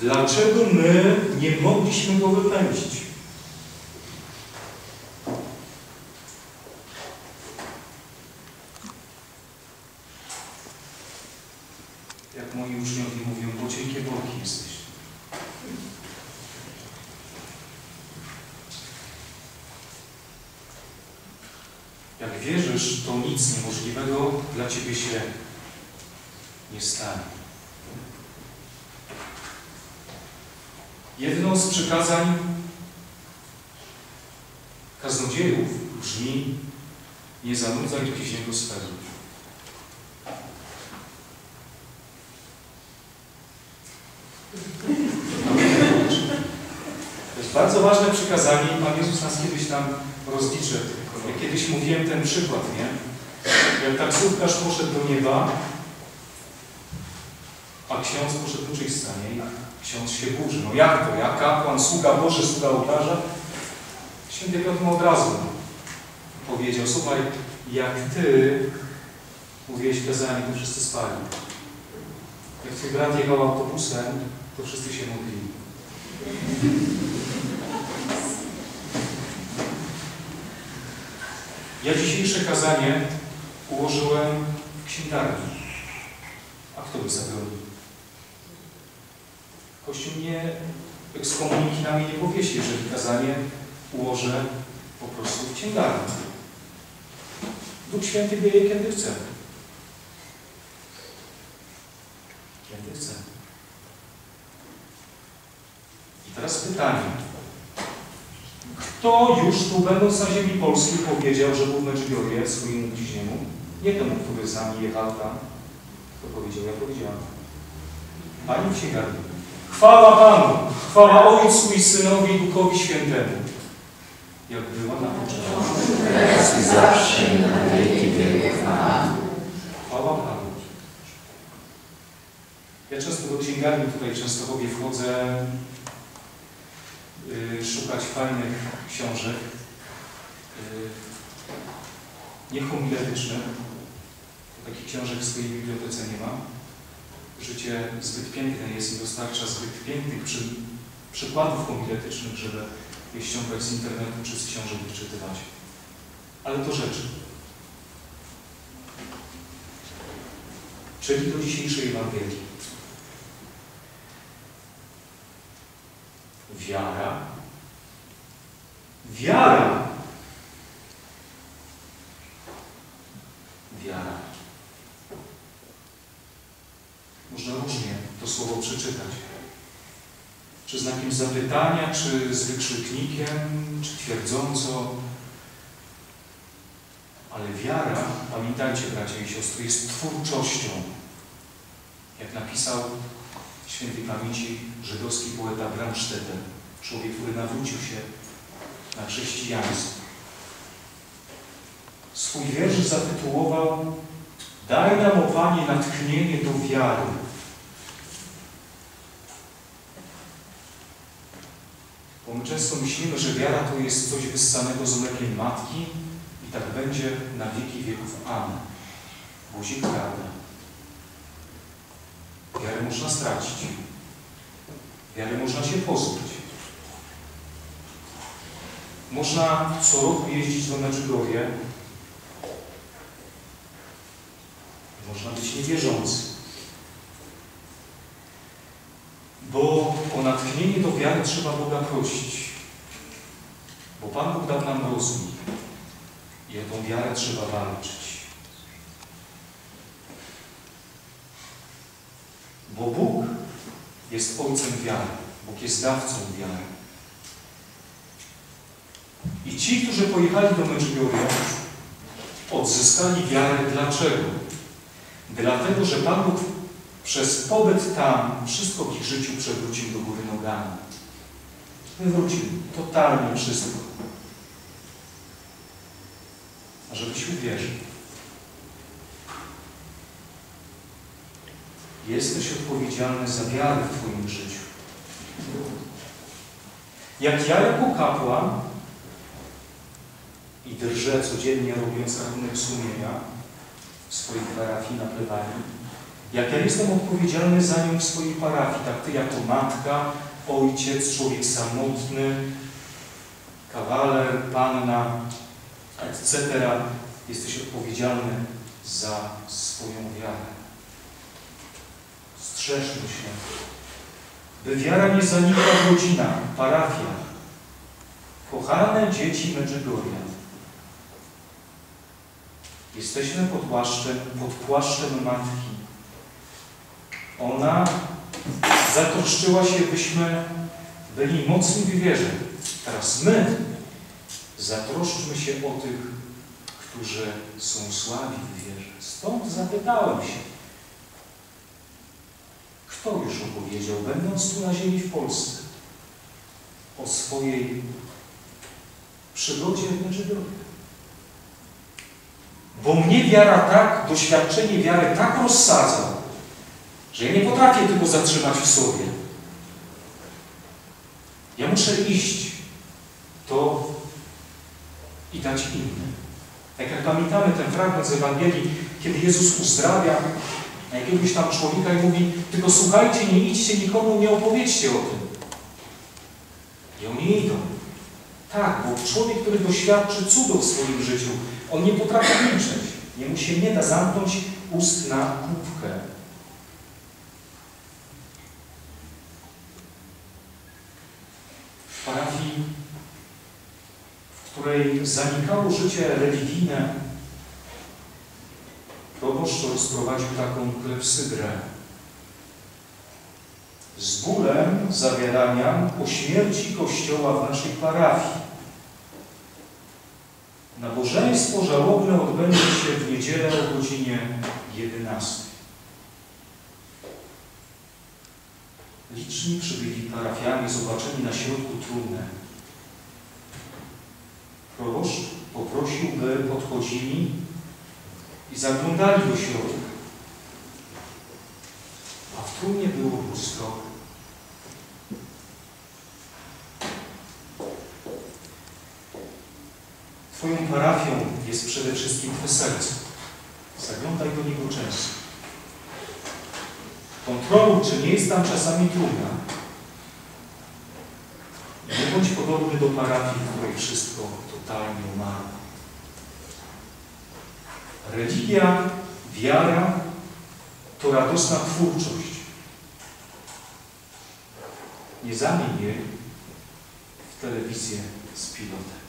Dlaczego my nie mogliśmy go wypędzić? Jak moi uczniowie mówią, bo cienkie boki jesteś. Jak wierzysz, to nic niemożliwego dla Ciebie się nie stanie. Jedno z przykazań kaznodziejów brzmi nie zanudzaj bliźniego swego. To jest bardzo ważne przykazanie i Pan Jezus nas kiedyś tam rozliczy. Ja kiedyś mówiłem ten przykład, nie? Jak taksówkarz poszedł do nieba, a ksiądz poszedł do czyśca, nie? I ksiądz się burzy. No jak to? Ja kapłan, sługa Boży, sługa ołtarza? Święty Piotr mu od razu powiedział, słuchaj, jak ty mówiłeś kazanie, to wszyscy spali. Jak twój brat jechał autobusem, to wszyscy się modlili. Ja dzisiejsze kazanie ułożyłem w księgarni. A kto by zabronił? Kościół nie ekskomuniki na mnie nie powiesi, jeżeli kazanie ułożę po prostu w księgarni. Duch Święty wieje, kiedy chce. Kiedy chce. I teraz pytanie. Kto już tu będąc na ziemi polskiej powiedział, że w Medjugorje swojemu bliźniemu? Nie temu, który z nami jechał tam. Kto powiedział? Ja powiedziałem. Pani w księgarni. Chwała Panu! Chwała Ojcu i Synowi i Duchowi Świętemu. Jak była na początku. Teraz i zawsze i na wieki wieków. Chwała Panu. Ja często do księgarni tutaj w Częstochowie wchodzę y, szukać fajnych książek. Y, nie homiletycznych. bo Takich książek w swojej bibliotece nie ma. Życie zbyt piękne jest i dostarcza zbyt pięknych przy, przykładów homiletycznych, żeby je ściągać z internetu czy z książek wyczytywać. Ale to rzeczy. czyli do dzisiejszej Ewangelii. Wiara. Wiara. Można różnie to słowo przeczytać. Czy znakiem zapytania, czy z wykrzyknikiem, czy twierdząco. Ale wiara, pamiętajcie bracia i siostry, jest twórczością. Jak napisał świętej pamięci żydowski poeta Bramstetten, człowiek, który nawrócił się na chrześcijaństwo. Swój wiersz zatytułował Daj nam, o Panie, natchnienie do wiary. Bo my często myślimy, że wiara to jest coś wyssanego z mlekiem matki, i tak będzie na wieki wieków. Amen. Guzik prawda. Wiarę można stracić. Wiarę można się pozbyć. Można co roku jeździć do Medjugorje. Można być niewierzący. Bo o natchnienie do wiary trzeba Boga prosić. Bo Pan Bóg dał nam rozum. I o tą wiarę trzeba walczyć. Bo Bóg jest Ojcem wiary. Bóg jest dawcą wiary. I ci, którzy pojechali do Medjugorje, odzyskali wiarę. Dlaczego? Dlatego, że Pan Bóg przez pobyt tam wszystko w ich życiu przewrócił do góry nogami. Wywrócił totalnie wszystko. A żebyś uwierzył. Jesteś odpowiedzialny za wiarę w Twoim życiu. Jak ja jako kapłan i drżę codziennie robiąc rachunek sumienia w swojej parafii na Jak ja jestem odpowiedzialny za nią w swojej parafii, tak ty jako matka, ojciec, człowiek samotny, kawaler, panna, etc. Jesteś odpowiedzialny za swoją wiarę. Strzeżmy się, by wiara nie zanikła w rodzinach, parafiach. Kochane dzieci Medjugorja, jesteśmy pod płaszczem, pod płaszczem Matki. Ona zatroszczyła się, byśmy byli mocni w wierze. Teraz my zatroszczmy się o tych, którzy są słabi w wierze. Stąd zapytałem się, kto już opowiedział, będąc tu na ziemi w Polsce, o swojej przygodzie w Medjugorje? Bo mnie wiara tak, doświadczenie wiary tak rozsadza, że ja nie potrafię tego zatrzymać w sobie. Ja muszę iść to i dać innym. Tak jak pamiętamy ten fragment z Ewangelii, kiedy Jezus uzdrawia jakiegoś tam człowieka i mówi, tylko słuchajcie, nie idźcie nikomu, nie opowiedzcie o tym. I oni idą. Tak, bo człowiek, który doświadczy cudów w swoim życiu, on nie potrafi milczeć. Jemu się nie da zamknąć ust na kubkę. W parafii, w której zanikało życie religijne, proboszcz rozprowadził taką klepsydrę. Z bólem zawiadamiam o śmierci Kościoła w naszej parafii. Nabożeństwo żałobne odbędzie się w niedzielę o godzinie 11. Liczni przybyli parafianie zobaczeni na środku trumny. Proboszcz poprosił, by podchodzili i zaglądali do środka. A w trumnie było lustro. Twoją parafią jest przede wszystkim Twe serce. Zaglądaj do niego często. Kontroluj, czy nie jest tam czasami trudna. Nie bądź podobny do parafii, w której wszystko totalnie umarło. Religia, wiara to radosna twórczość. Nie zamień jej w telewizję z pilotem.